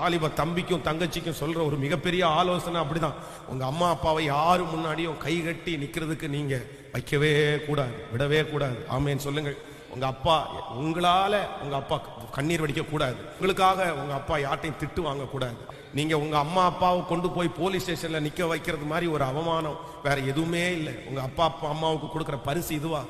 வாலிப தம்பிக்கும் தங்கச்சிக்கும் சொல்ற ஒரு மிகப்பெரிய ஆலோசனை அப்படிதான். உங்க அம்மா அப்பாவை யாரு முன்னாடியும் கை கட்டி நிக்கிறதுக்கு நீங்க வைக்கவே கூடாது விடவே கூடாது. ஆமேன்னு சொல்லுங்கள். உங்க அப்பா உங்களால உங்க அப்பா கண்ணீர் வடிக்க கூடாது. உங்களுக்காக உங்க அப்பா யார்ட்டையும் திட்டு வாங்க கூடாது. நீங்க உங்க அம்மா அப்பாவை கொண்டு போய் போலீஸ் ஸ்டேஷன்ல நிக்க வைக்கிறது மாதிரி ஒரு அவமானம் வேற எதுவுமே இல்லை. உங்க அப்பா அப்பா அம்மாவுக்கு கொடுக்குற பரிசு இதுவா?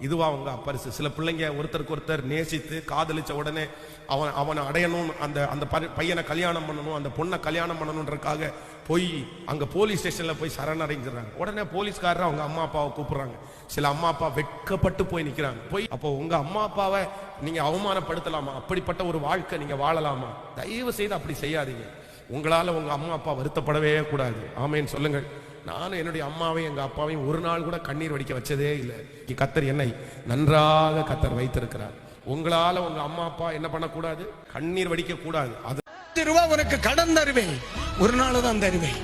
இதுவா அவங்க பரிசு சில பிள்ளைங்க ஒருத்தருக்கு ஒருத்தர் நேசித்து காதலிச்ச உடனே அவன் அவனை அடையணும் அந்த அந்த பையனை கல்யாணம் பண்ணணும் அந்த பொண்ணை கல்யாணம் பண்ணணுன்றக்காக போய் அங்க போலீஸ் ஸ்டேஷன்ல போய் சரணடைஞ்சிடறாங்க. உடனே போலீஸ்காரர் அவங்க அம்மா அப்பாவை கூப்பிடுறாங்க. சில அம்மா அப்பா வெட்கப்பட்டு போய் நிக்கிறாங்க. போய் அப்போ உங்க அம்மா அப்பாவை நீங்க அவமானப்படுத்தலாமா? அப்படிப்பட்ட ஒரு வாழ்க்கை நீங்க வாழலாமா? தயவு செய்து அப்படி செய்யாதீங்க. உங்களால உங்க அம்மா அப்பா வருத்தப்படவே கூடாது. ஆமேன்னு சொல்லுங்கள். நானும் என்னுடைய அம்மாவையும் எங்க அப்பாவையும் ஒரு நாள் கூட கண்ணீர் வடிக்க வச்சதே இல்லை. கத்தர் என்னை நன்றாக கத்தர் வைத்திருக்கிறார். உங்களால உங்க அம்மா அப்பா என்ன பண்ணக்கூடாது? கண்ணீர் வடிக்க கூடாது. அது ரூபாய் உனக்கு கடன் தருவேன். ஒரு நாள் தான் தருவேன்.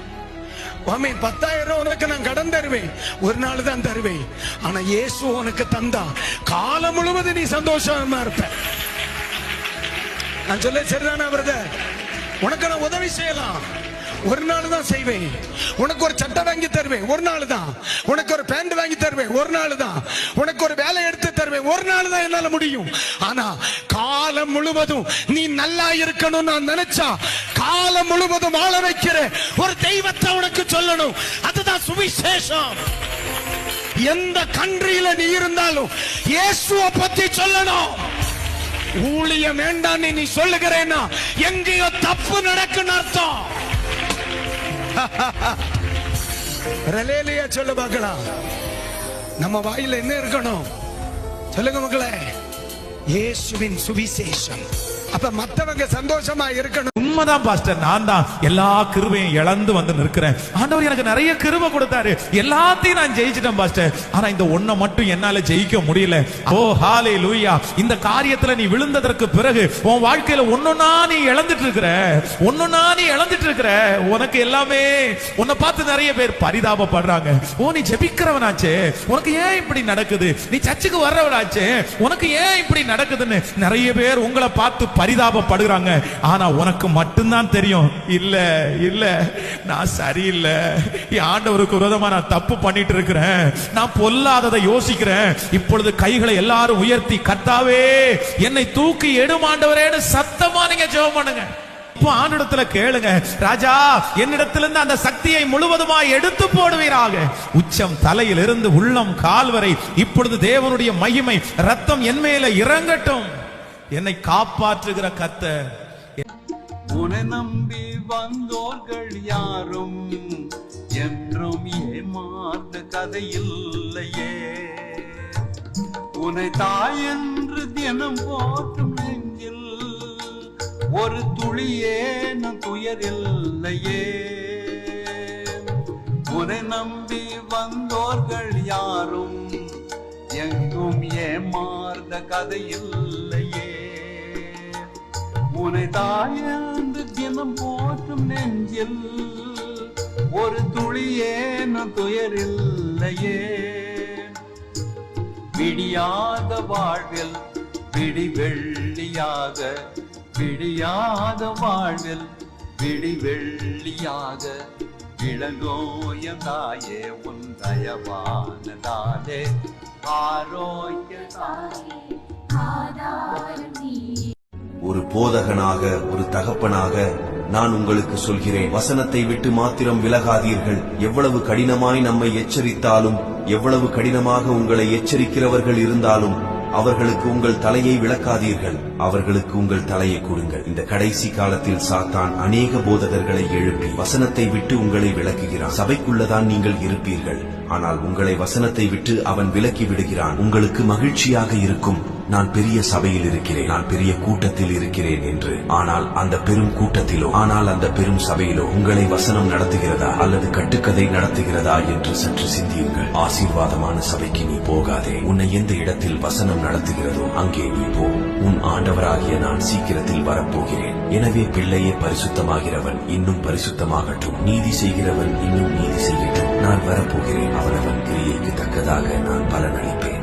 ஆமே பத்தாயிரம் ரூபாய் உனக்கு நான் கடன் தருவேன். ஒரு நாள் தான் தருவேன். ஆனா இயேசு உனக்கு தந்தா. காலம் முழுவதும் நீ சந்தோஷமா இருப்ப. நான் சொல்ல சரிதானே பிரதர்? உனக்கு நான் உதவி செய்யலாம். ஒரு நாள் தான் செய்வேன். உனக்கு ஒரு சட்டை வாங்கி தருவேன். ஒரு நாள் தான். உனக்கு ஒரு பேண்ட் வாங்கி தருவேன். ஒரு நாள் தான். உனக்கு ஒரு வேலை எடுத்து தருவேன். ஒரு நாள் தான் என்னால முடியும். ஆனா காலம் முழுவதும் நீ நல்லா இருக்கணும் நான் நினைச்சா காலம் முழுவதும் ஆள வைக்கிற ஒரு தெய்வத்தை உனக்கு சொல்லணும். அதுதான் சுவிசேஷம். எந்த கண்ட்ரியில நீ இருந்தாலும் இயேசுவை பத்தி சொல்லணும். ஊழியம் வேண்டாம் நீ சொல்லுகிறேன்னா எங்கேயோ தப்பு நடக்குன்னு அர்த்தம். ரலேலியா சொல்ல பார்க்கலாம் நம்ம வாயில என்ன இருக்கணும் சொல்லுங்க மக்களே இயேசுவின் சுவிசேஷம் அப்ப மத்தவங்க சந்தோஷமா இருக்கணும். உண்மைதான் பாஸ்டர். நான் தான் எல்லா கிருபையும் இழந்து வந்து நிற்கிறேன். ஆண்டவர் எனக்கு நிறைய கிருபை கொடுத்தாரு. எல்லாத்தையும் நான் ஜெயிச்சிட்டேன் பாஸ்டர். ஆனா இந்த ஒண்ண மட்டும் என்னால ஜெயிக்க முடியல. ஓ ஹாலே லூயா இந்த காரியத்துல நீ விழுந்ததற்கு பிறகு உன் வாழ்க்கையில ஒன்னொன்னா நீ இழந்துட்டு இருக்கிற ஒன்னொன்னா நீ இழந்துட்டு இருக்கிற உனக்கு எல்லாமே உன்னை பார்த்து நிறைய பேர் பரிதாபப்படுறாங்க. ஓ நீ ஜெபிக்கிறவனாச்சே. உனக்கு ஏன் இப்படி நடக்குது? நீ சர்ச்சுக்கு வர்றவனாச்சே. உனக்கு ஏன் இப்படி நடக்குதுன்னு நிறைய பேர் உங்களை பார்த்து பரிதாபப்படுகிறாங்க ஆனா உனக்கு மட்டும்தான் தெரியும். இல்ல இல்ல நான் சரியில்லை. ஆண்டவருக்கு விரோதமா நான் தப்பு பண்ணிட்டு இருக்கிறேன் நான் பொல்லாததை யோசிக்கிறேன். இப்பொழுது கைகளை எல்லாரும் உயர்த்தி கத்தாவே என்னை தூக்கி எடுமாண்டவரேன்னு சத்தமா நீங்க ஜெபம் பண்ணுங்க. இப்போ ஆண்டிடத்துல கேளுங்க. ராஜா என்னிடத்திலிருந்து அந்த சக்தியை முழுவதுமாய் எடுத்து போடுவீராக. உச்சம் தலையிலிருந்து உள்ளம் கால் வரை இப்பொழுது தேவனுடைய மகிமை ரத்தம் என் மேல இறங்கட்டும். என்னை காப்பாற்றுகிற கர்த்தர். உனை நம்பி வந்தோர்கள் யாரும் என்றும் ஏமாந்த கதையில்லையே உனை தாயென்று தினம் போற்றும் நெஞ்சில் ஒரு துளியேனும் துயரில்லையே உனை நம்பி வந்தோர்கள் யாரும் எங்கும் ஏமாந்த கதையில்லையே உனை தாயந்து தினம் போற்றும் நெஞ்சில் ஒரு துளியேனும் துயரில்லையே விடியாத வாழ்வில் விடி வெள்ளியாக விடியாத வாழ்வில் விடி வெள்ளியாக இளங்கோயம் தாயே உன் தயவானதாலே ஆரோக்கிய தாயே. ஆதாரம் நீ ஒரு போதகனாக ஒரு தகப்பனாக நான் உங்களுக்கு சொல்கிறேன். வசனத்தை விட்டு மாத்திரம் விலகாதீர்கள். எவ்வளவு கடினமாய் நம்மை எச்சரித்தாலும் எவ்வளவு கடினமாக உங்களை எச்சரிக்கிறவர்கள் இருந்தாலும் அவர்களுக்கு உங்கள் தலையை விளக்காதீர்கள். அவர்களுக்கு உங்கள் தலையை கொடுங்கள். இந்த கடைசி காலத்தில் சாத்தான் அநேக போதகர்களை எழுப்பி வசனத்தை விட்டு உங்களை விளக்குகிறான் சபைக்குள்ளதான் நீங்கள் இருப்பீர்கள். ஆனால் உங்களை வசனத்தை விட்டு அவன் விலக்கி விடுகிறான். உங்களுக்கு மகிழ்ச்சியாக இருக்கும். நான் பெரிய சபையில் இருக்கிறேன். நான் பெரிய கூட்டத்தில் இருக்கிறேன் என்று. ஆனால் அந்த பெரும் கூட்டத்திலோ ஆனால் அந்த பெரும் சபையிலோ உங்களை வசனம் நடத்துகிறதா அல்லது கட்டுக்கதை நடத்துகிறதா என்று சற்று சிந்தியுங்கள். ஆசீர்வாதமான சபைக்கு நீ போகாதே. உன்னை எந்த இடத்தில் வசனம் நடத்துகிறதோ அங்கே நீ போ. உன் ஆண்டவராகிய நான் சீக்கிரத்தில் வரப்போகிறேன். எனவே பிள்ளையே பரிசுத்தமாகிறவன் இன்னும் பரிசுத்தமாகட்டும். நீதி செய்கிறவன் இன்னும் நீதி செய்யட்டும். நான் வரப்போகிறேன். அவனவன் கிரியைக்கு தக்கதாக நான் பலனளிப்பேன்.